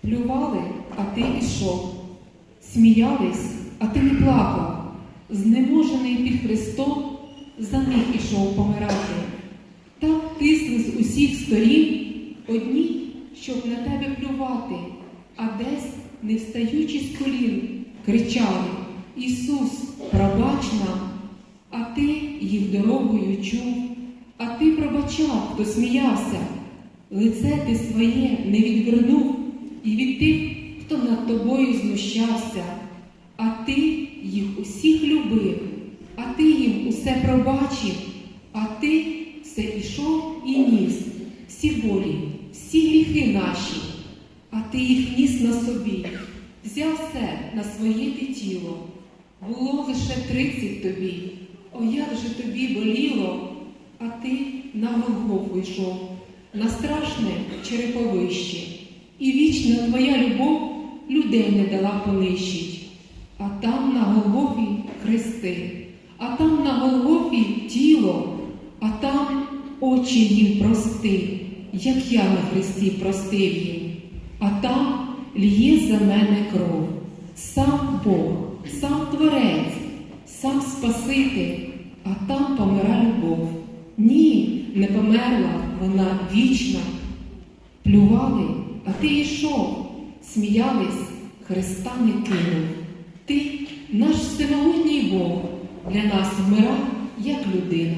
Плювали, а ти ішов. Сміялись, а ти не плакав. Знеможений під Христом за них ішов помирати. Так тисли з усіх сторін одні, щоб на тебе плювати, а десь, не встаючи з колін, кричали Ісус, пробач нам, а ти їх дорогою чув, а ти пробачав, хто сміявся, лице ти своє не відвернув і від тих, хто над тобою знущався, а ти їх усіх любив, а ти їм усе пробачив, а ти все ішов і ніс, всі болі, всі гріхи наші, а ти їх ніс на собі, взяв все на своє ти тіло. Було лише тридцять тобі, о як же тобі боліло, а ти на Голгофу йшов, на страшне череповище, і вічна твоя любов людей не дала понищить. А там на Голгофі хрести, а там на Голгофі тіло, а там очі їм прости, як я на хресті простив їм. А там лє за мене кров, сам Бог, сам Творець, сам Спаситель, а там помира любов. Ні, не померла, вона вічна. Плювали, а ти йшов, сміялись, Христа не кинув. Ти наш всемогутній Бог для нас вмирав, як людина.